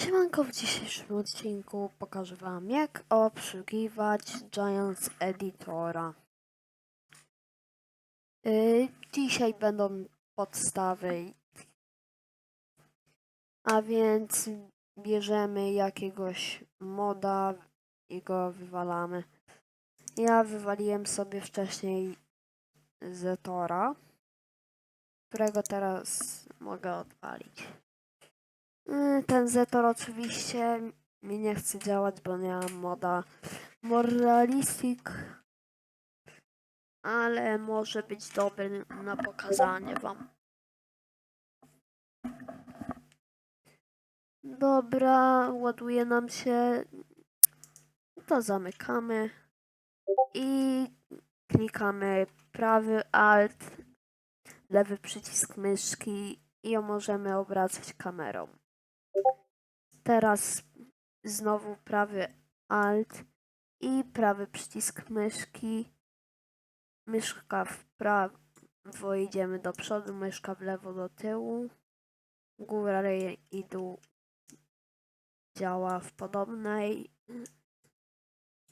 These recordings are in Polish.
Siemanko, w dzisiejszym odcinku pokażę Wam jak obsługiwać Giants Editora. Yy, dzisiaj będą podstawy, a więc bierzemy jakiegoś moda i go wywalamy. Ja wywaliłem sobie wcześniej Zetora, którego teraz mogę odpalić. Ten Zetor oczywiście mi nie chce działać, bo nie mam moda Moralistic, ale może być dobry na pokazanie wam. Dobra, ładuje nam się. To zamykamy i klikamy prawy alt, lewy przycisk myszki i możemy obracać kamerą. Teraz znowu prawy alt i prawy przycisk myszki. Myszka w prawo idziemy do przodu, myszka w lewo do tyłu. Góra i dół działa w podobnej.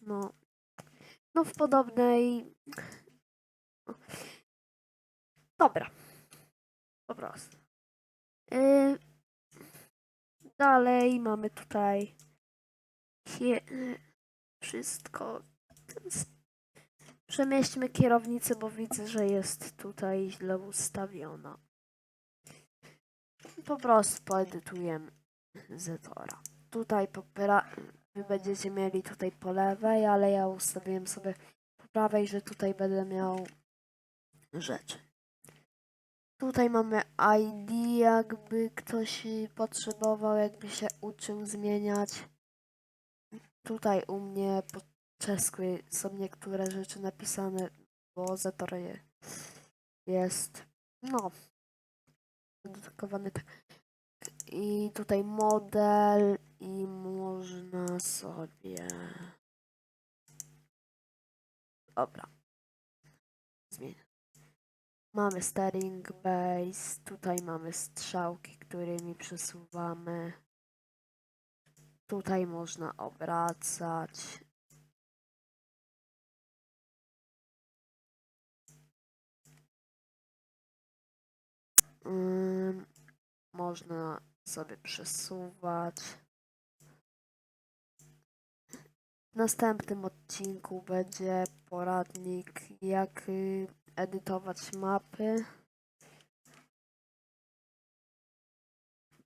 No, no w podobnej. Dobra. Po prostu. Yy, Dalej mamy tutaj wszystko. Przemieśćmy kierownicę, bo widzę, że jest tutaj źle ustawiona. Po prostu poedytujemy Zetora. Tutaj po pra... Wy będziecie mieli tutaj po lewej, ale ja ustawiłem sobie po prawej, że tutaj będę miał rzeczy. Tutaj mamy ID, jakby ktoś potrzebował, jakby się uczył zmieniać. Tutaj u mnie po czesku są niektóre rzeczy napisane, bo Zetor je- jest, no, dedykowany tak. I tutaj model i można sobie... Dobra. Zmienię. Mamy steering base, tutaj mamy strzałki, którymi przesuwamy. Tutaj można obracać. Można sobie przesuwać. W następnym odcinku będzie poradnik, jak y, edytować mapy.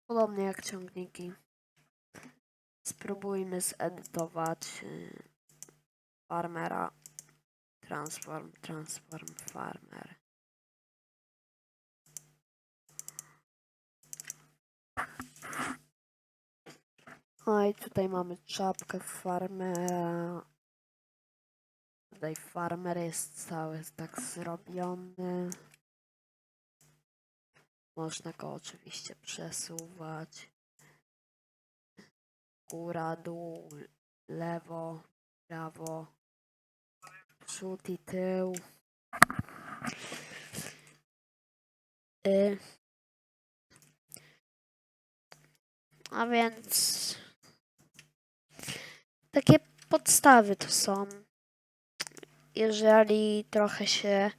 Podobnie jak ciągniki. Spróbujmy zedytować y, farmera. Transform, transform, farmer. O i tutaj mamy czapkę farmera. Tutaj farmer jest cały tak zrobiony. Można go oczywiście przesuwać. Góra, dół, lewo, prawo, przód i tył. Y. A więc takie podstawy to są. Jeżeli trochę się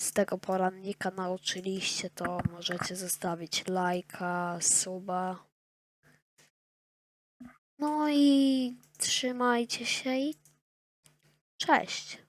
z tego poradnika nauczyliście, to możecie zostawić lajka, suba. No i trzymajcie się i cześć.